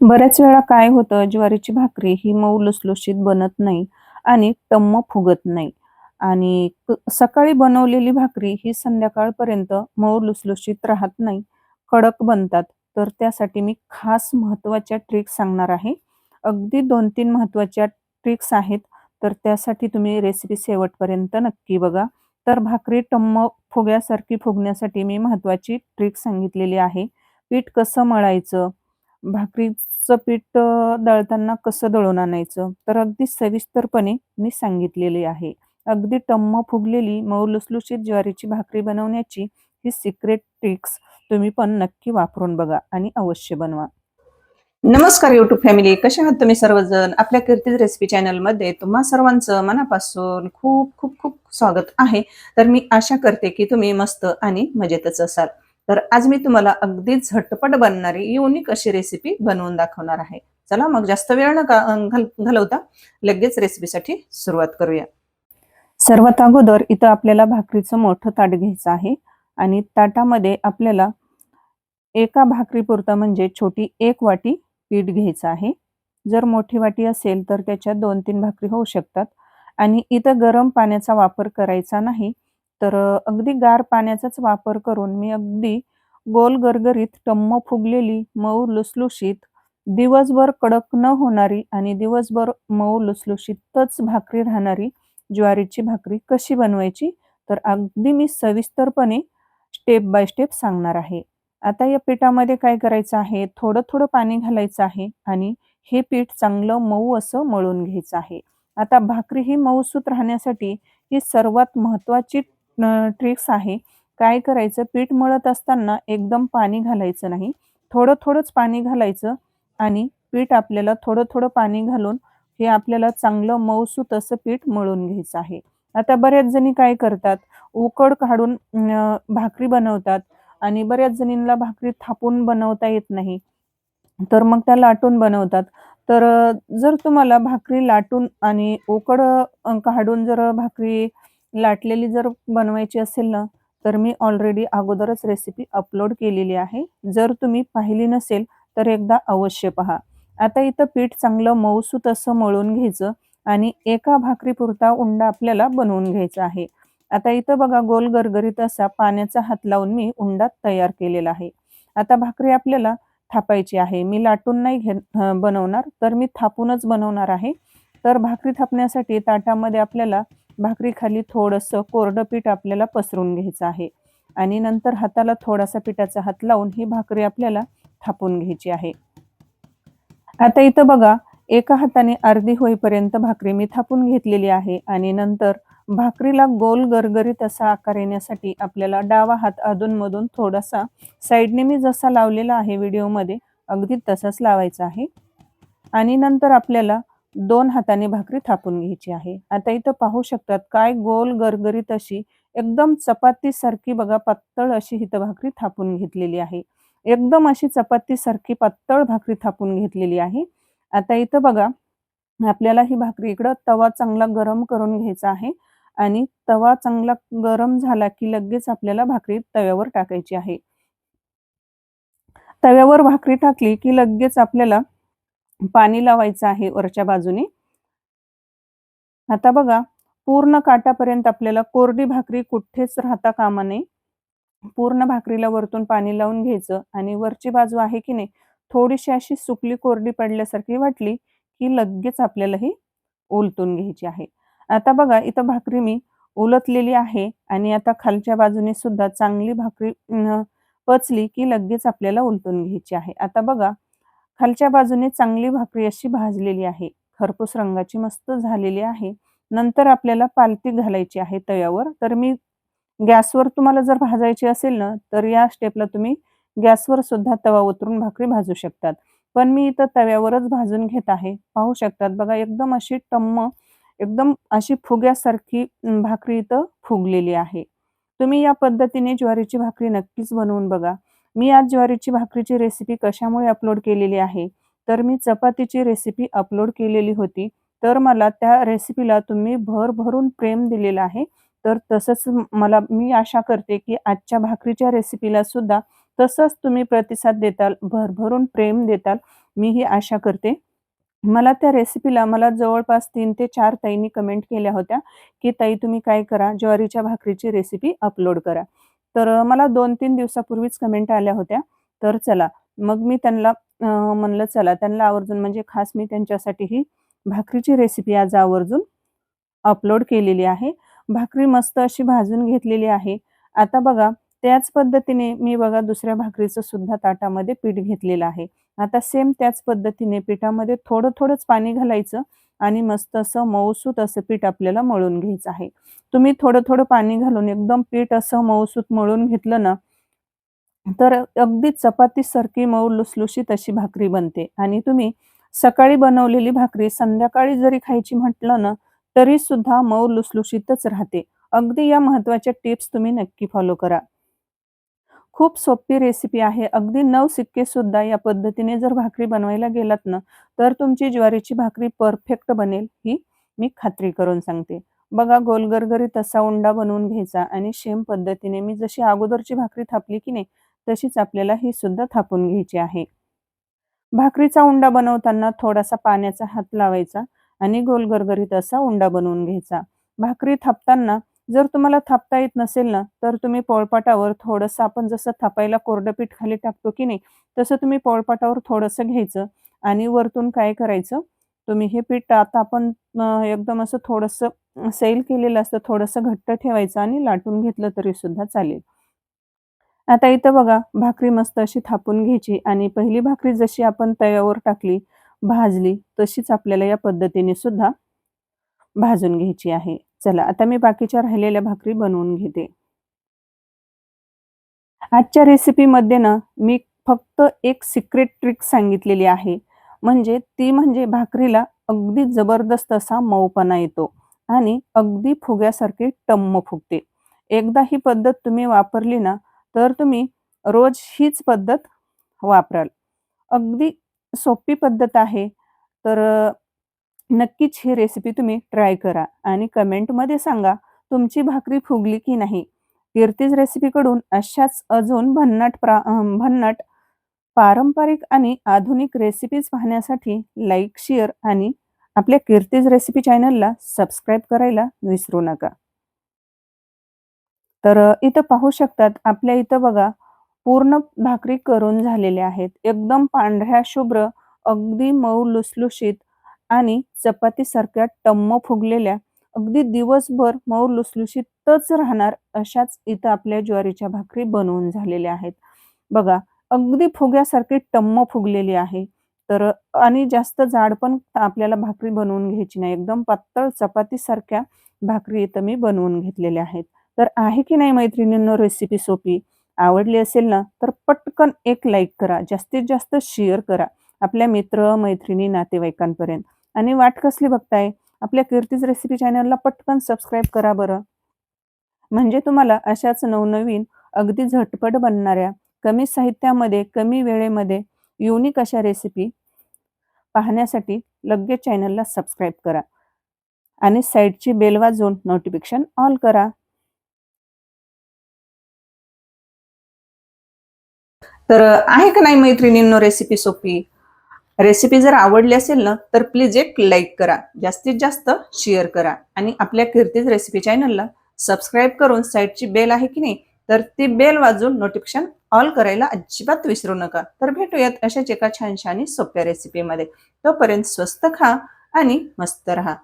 बऱ्याच वेळा काय होतं ज्वारीची भाकरी ही मऊ लुसलुशीत बनत नाही आणि टम्म फुगत नाही. आणि सकाळी बनवलेली भाकरी ही संध्याकाळपर्यंत मऊ लुसलुशीत राहत नाही कडक बनतात. तर त्यासाठी मी खास महत्त्वाच्या ट्रिक्स सांगणार आहे. अगदी दोन तीन महत्त्वाच्या ट्रिक्स आहेत तर त्यासाठी तुम्ही रेसिपी शेवटपर्यंत नक्की बघा. तर भाकरी टम्म फुग्यासारखी फुगण्यासाठी मी महत्वाची ट्रिक सांगितलेली आहे. पीठ कसं मळायचं भाकरीचं पीठ दळताना कसं दळून आणायचं? तर अगदी सविस्तरपणे मी सांगितलेले आहे. अगदी टम्म फुगलेली मऊ लुसलुशीत ज्वारीची भाकरी बनवण्याची ही सिक्रेट ट्रिक्स तुम्ही पण नक्की वापरून बघा आणि अवश्य बनवा. नमस्कार युट्यूब फॅमिली कसे आहात तुम्ही सर्वजण? आपल्या कीर्तीज रेसिपी चॅनलमध्ये तुम्हा सर्वांचं मनापासून खूप खूप खूप स्वागत आहे. तर मी आशा करते की तुम्ही मस्त आणि मजेतच असाल. तर आज मी तुम्हाला अगदी झटपट बनणारी युनिक अशी रेसिपी बनवून दाखवणार आहे. चला मग जास्त वेळ न घाल- घालवता. लगेच रेसिपीसाठी सुरुवात करूया. सर्वात अगोदर इथं आपल्याला भाकरीचं मोठं ताट घ्यायचं आहे आणि ताटामध्ये आपल्याला एका भाकरीपुरता म्हणजे छोटी एक वाटी पीठ घ्यायचं आहे. जर मोठी वाटी असेल तर त्याच्यात दोन तीन भाकरी होऊ शकतात. आणि इथं गरम पाण्याचा वापर करायचा नाही. तर अगदी गार पाण्याचाच वापर करून मी अगदी गोल गरगरीत टम्म फुगलेली मऊ लुसलुशीत दिवसभर कडक न होणारी आणि दिवसभर मऊ लुसलुशीतच भाकरी राहणारी ज्वारीची भाकरी कशी बनवायची? तर अगदी मी सविस्तरपणे स्टेप बाय स्टेप सांगणार आहे. आता या पिठामध्ये काय करायचं आहे? थोडं थोडं पाणी घालायचं आहे आणि हे पीठ चांगलं मऊ असं मळून घ्यायचं आहे. आता भाकरी ही मऊसूत राहण्यासाठी ही सर्वात महत्वाची ट्रिक्स आहे. काय करायचं? पीठ मळत असताना एकदम पाणी घालायचं नाही. थोडं थोडंच पाणी घालायचं आणि पीठ आपल्याला थोडं थोडं पाणी घालून हे आपल्याला चांगलं मऊसूत असं पीठ मळून घ्यायचं आहे. आता बऱ्याच जणी काय करतात? उकड काढून भाकरी बनवतात आणि बऱ्याच जणींना भाकरी थापून बनवता येत नाही. तर मग त्या लाटून बनवतात. तर जर तुम्हाला भाकरी लाटून आणि उकड काढून जर भाकरी लाटलेली जर बनवायची असेल ना तर मी ऑलरेडी अगोदरच रेसिपी अपलोड केलेली आहे. जर तुम्ही पाहिली नसेल तर एकदा अवश्य पहा. आता इथं पीठ चांगलं मऊसूत असं मळून घ्यायचं आणि एका भाकरीपुरता उंडा आपल्याला बनवून घ्यायचा आहे. आता इथं बघा गोल गरगरीत असा पाण्याचा हात लावून मी उंडा तयार केलेला आहे. आता भाकरी आपल्याला थापायची आहे. मी लाटून नाही घे बनवणार तर मी थापूनच बनवणार आहे. तर भाकरी थापण्यासाठी ताटामध्ये आपल्याला भाकरीखाली थोडंसं कोरडं पीठ आपल्याला पसरून घ्यायचं आहे. आणि नंतर हाताला थोडासा पिठाचा हात लावून ही भाकरी आपल्याला थापून घ्यायची आहे. आता इथं बघा एका हाताने अर्धी होईपर्यंत भाकरी मी थापून घेतलेली आहे आणि नंतर भाकरीला गोल गरगरीत असा आकार येण्यासाठी आपल्याला डावा हात अधूनमधून थोडासा साईडने मी जसा लावलेला आहे व्हिडिओमध्ये अगदी तसाच लावायचा आहे. आणि नंतर आपल्याला दोन हाताने भाकरी थापून घ्यायची आहे. आता इथं पाहू शकतात काय गोल गरगरीत अशी एकदम चपाती सारखी बघा पातळ अशी इथं भाकरी थापून घेतलेली आहे. एकदम अशी चपाती सारखी पातळ भाकरी थापून घेतलेली आहे. आता इथं बघा आपल्याला ही भाकरी इकडं तवा चांगला गरम करून घ्यायचा आहे आणि तवा चांगला गरम झाला की लगेच आपल्याला भाकरी तव्यावर टाकायची आहे. तव्यावर भाकरी टाकली की लगेच आपल्याला पाणी लावायचं आहे वरच्या बाजूने. आता बघा पूर्ण काटापर्यंत आपल्याला कोरडी भाकरी कुठेच राहता कामा नये. पूर्ण भाकरीला वरतून पाणी लावून घ्यायचं आणि वरची बाजू आहे की नाही थोडीशी अशी सुकली कोरडी पडल्यासारखी वाटली की लगेच आपल्याला ही उलटून घ्यायची आहे. आता बघा इथं भाकरी मी उलटलेली आहे आणि आता खालच्या बाजूने सुद्धा चांगली भाकरी पचली की लगेच आपल्याला उलटून घ्यायची आहे. आता बघा खालच्या बाजूने चांगली भाकरी अशी भाजलेली आहे. खरपूस रंगाची मस्त झालेली आहे. नंतर आपल्याला पालती घालायची आहे तव्यावर. तर मी गॅसवर तुम्हाला जर भाजायची असेल ना तर या स्टेपला तुम्ही गॅसवर सुद्धा तवा उतरून भाकरी भाजू शकतात. पण मी इथं तव्यावरच भाजून घेत आहे. पाहू शकतात बघा एकदम अशी टम्म एकदम अशी फुग्यासारखी भाकरी इथं फुगलेली आहे. तुम्ही या पद्धतीने ज्वारीची भाकरी नक्कीच बनवून बघा. मी आज ज्वारीची भाकरीची रेसिपी कशामुळे अपलोड केलेली आहे? तर मी चपातीची रेसिपी अपलोड केलेली होती. तर मला त्या रेसिपीला तुम्ही भरभरून प्रेम दिलेलं आहे. तर तसंच मला मी आशा करते की आजच्या भाकरीच्या रेसिपीला सुद्धा तसंच तुम्ही प्रतिसाद देताल भरभरून प्रेम देताल. मी ही आशा करते. मला त्या रेसिपीला मला जवळपास तीन ते चार ताईंनी कमेंट केल्या होत्या की ताई तुम्ही काय करा? ज्वारीच्या भाकरीची रेसिपी अपलोड करा. तर मला दोन तीन दिवसापूर्वीच कमेंट आल्या होत्या. तर चला मग मी त्यांना म्हणलं चला त्यांना आवर्जून म्हणजे खास मी त्यांच्यासाठी ही भाकरीची रेसिपी आज आवर्जून अपलोड केलेली आहे. भाकरी मस्त अशी भाजून घेतलेली आहे. आता बघा त्याच पद्धतीने मी बघा दुसऱ्या भाकरीचं सुद्धा ताटामध्ये पीठ घेतलेलं आहे. आता सेम त्याच पद्धतीने पिठामध्ये थोडं थोडंच पाणी घालायचं. आणि मस्त असं मऊसूत असं पीठ आपल्याला मळून घ्यायचं आहे. तुम्ही थोडं थोडं पाणी घालून एकदम पीठ असं मऊसूत मळून घेतलं ना तर अगदी चपाती सारखी मऊ लुसलुशीत अशी भाकरी बनते. आणि तुम्ही सकाळी बनवलेली भाकरी संध्याकाळी जरी खायची म्हटलं ना तरी सुद्धा मऊ लुसलुशीतच राहते. अगदी या महत्त्वाच्या टिप्स तुम्ही नक्की फॉलो करा. खूप सोपी रेसिपी आहे. अगदी नऊ सिक्के सुद्धा या पद्धतीने जर भाकरी बनवायला गेलात ना तर तुमची ज्वारीची भाकरी परफेक्ट बनेल ही मी खात्री करून सांगते. बघा गोलगरगरी तसा उंडा बनवून घ्यायचा आणि सेम पद्धतीने मी जशी अगोदरची भाकरी थापली की नाही तशीच आपल्याला ही सुद्धा थापून घ्यायची आहे. भाकरीचा उंडा बनवताना थोडासा पाण्याचा हात लावायचा आणि गोलगरगरीत असा उंडा बनवून घ्यायचा. भाकरी थापताना जर तुम्हाला थापता येत नसेल ना तर तुम्ही पोळपाटावर थोडंसं आपण जसं थापायला कोरडं पीठ खाली टाकतो की नाही तसं तुम्ही पोळपाटावर थोडंसं घ्यायचं आणि वरतून काय करायचं तुम्ही हे पीठ आता आपण एकदम असं थोडंसं सैल केलेलं असतं थोडंसं घट्ट ठेवायचं आणि लाटून घेतलं तरी सुद्धा चालेल. आता इथं बघा भाकरी मस्त अशी थापून घ्यायची आणि पहिली भाकरी जशी आपण तव्यावर टाकली भाजली तशीच आपल्याला या पद्धतीने सुद्धा भाजून घ्यायची आहे. चला आता मी बाकीच्या राहिलेल्या भाकरी बनवून घेते. आजच्या रेसिपीमध्ये ना मी फक्त एक सिक्रेट ट्रिक सांगितलेली आहे. म्हणजे ती म्हणजे भाकरीला अगदी जबरदस्त असा मऊपणा येतो आणि अगदी फुग्यासारखी टम्म फुगते. एकदा ही पद्धत तुम्ही वापरली ना तर तुम्ही रोज हीच पद्धत वापराल. अगदी सोपी पद्धत आहे. तर नक्कीच ही रेसिपी तुम्ही ट्राय करा आणि कमेंटमध्ये सांगा तुमची भाकरी फुगली की नाही? कीर्तीज रेसिपीकडून अशाच अजून भन्नाट प्रा भन्नाट पारंपरिक आणि आधुनिक रेसिपीज पाहण्यासाठी लाईक शेअर आणि आपल्या कीर्तीज रेसिपी चॅनलला सबस्क्राईब करायला विसरू नका. तर इथं पाहू शकतात आपल्या इथं बघा पूर्ण भाकरी करून झालेल्या आहेत. एकदम पांढऱ्या शुभ्र अगदी मऊ लुसलुशीत आणि चपातीसारख्या टम्म फुगलेल्या अगदी दिवसभर मऊ लुसलुशीतच राहणार अशाच इथं आपल्या ज्वारीच्या भाकरी बनवून झालेल्या आहेत. बघा अगदी फुग्यासारखी टम्म फुगलेली आहे. तर आणि जास्त जाड पण आपल्याला भाकरी बनवून घ्यायची नाही. एकदम पातळ चपातीसारख्या भाकरी इथं मी बनवून घेतलेल्या आहेत. तर आहे की नाही मैत्रिणींनो रेसिपी सोपी? आवडली असेल ना तर पटकन एक लाईक करा. जास्तीत जास्त शेअर करा. आपल्या मित्र मैत्रिणी नातेवाईकांपर्यंत. आणि वाट कसली बघताय? आपल्या कीर्तीज रेसिपी चॅनलला पटकन सबस्क्राईब करा बरं. म्हणजे तुम्हाला अशाच नवनवीन अगदी झटपट बनणाऱ्या कमी साहित्यामध्ये कमी वेळेमध्ये युनिक अशा रेसिपी पाहण्यासाठी लगेच चॅनलला सबस्क्राईब करा. आणि साईडची बेल वाजवून नोटिफिकेशन ऑल करा. तर आहे का नाही मैत्रिणींनो रेसिपी सोपी? रेसिपी जर आवडली असेल ना तर प्लीज एक लाईक करा. जास्तीत जास्त शेअर करा. आणि आपल्या कीर्तीज रेसिपी चॅनलला सबस्क्राईब करून साईडची बेल आहे की नाही तर ती बेल वाजून नोटिफिकेशन ऑल करायला अजिबात विसरू नका. तर भेटूयात अशाच एका छानशा आणि सोप्या रेसिपीमध्ये तोपर्यंत स्वस्त खा आणि मस्त राहा.